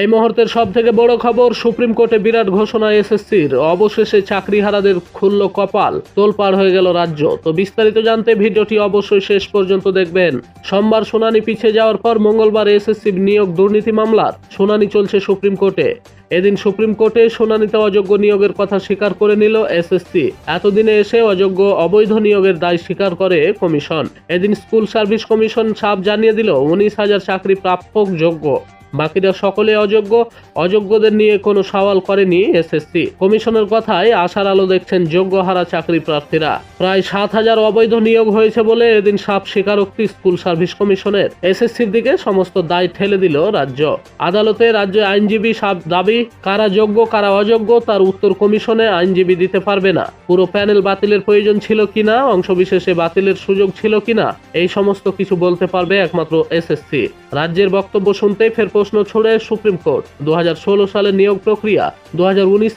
এই মুহূর্তের সব থেকে বড় খবর, সুপ্রিম কোর্টে বিরাট ঘোষণা এসএসসির। অবশেষে চাকরিহারাদের খুলল কপাল, তোলপাড় হয়ে গেল রাজ্য। তো বিস্তারিত জানতে ভিডিওটি অবশ্যই শেষ পর্যন্ত দেখবেন। সোমবার শুনানি পিছিয়ে যাওয়ার পর মঙ্গলবার এসএসসি নিয়োগ দুর্নীতি মামলার শুনানি চলছে সুপ্রিম কোর্টে। এদিন সুপ্রিম কোর্টে শুনানিতে অযোগ্য নিয়োগের কথা স্বীকার করে নিল এসএসসি। এতদিনে এসে অযোগ্য অবৈধ নিয়োগের দায় স্বীকার করে কমিশন। এদিন স্কুল সার্ভিস কমিশন সাপ জানিয়ে দিল, উনিশ হাজার চাকরি প্রাপক যোগ্য বাকিরা সকলে অযোগ্য। অযোগ্যদের নিয়ে কোনো সওয়াল করেনি এসএসসি। কমিশনের কথায় আশার আলো দেখছেন যোগ্য হারা চাকরি প্রার্থীরা। প্রায় সাত হাজার অবৈধ নিয়োগ হয়েছে বলে এদিন সাপ স্বীকারোক্তি স্কুল সার্ভিস কমিশনের। এসএসসির দিকে সমস্ত দায় ঠেলে দিল রাজ্য। আদালতে রাজ্য আইনজীবী সাপ দাবি, কারা যোগ্য, কারা অযোগ্য তার উত্তর কমিশনে আইনজীবী দিতে পারবে না। পুরো প্যানেল বাতিলের প্রয়োজন ছিল কিনা, অংশবিশেষে বাতিলের সুযোগ ছিল কিনা, এই সমস্ত কিছু বলতে পারবে একমাত্র এসএসসি। রাজ্যের বক্তব্য শুনতেই ফের প্রশ্ন ছড়ে সুপ্রিম কোর্ট। দু সালের নিয়োগ প্রক্রিয়া দু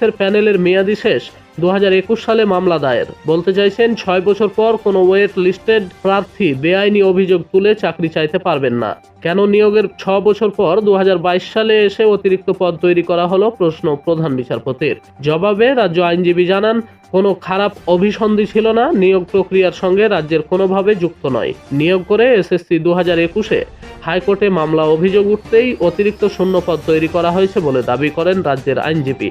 এর প্যানেলের মেয়াদি শেষ দু হাজার একুশ সালে মামলা দায়ের। বলতে চাইছেন, ছয় বছর পর কোনো ওয়েট লিস্টেড প্রার্থী বেআইনি অভিযোগ তুলে চাকরি চাইতে পারবেন না। কেন নিয়োগের ছ বছর পর দু হাজার বাইশ সালে এসে অতিরিক্ত পদ তৈরি করা হলো? প্রশ্ন প্রধান বিচারপতির। জবাবে রাজ্য আইনজীবী জানান, কোনো খারাপ অভিসন্ধি ছিল না, নিয়োগ প্রক্রিয়ার সঙ্গে রাজ্যের কোনোভাবে যুক্ত নয়। নিয়োগ করে এসএসসি দু হাজার একুশে হাইকোর্টে মামলা অভিযোগ উঠতেই অতিরিক্ত শূন্যপদ তৈরি করা হয়েছে বলে দাবি করেন রাজ্যের আইনজীবী।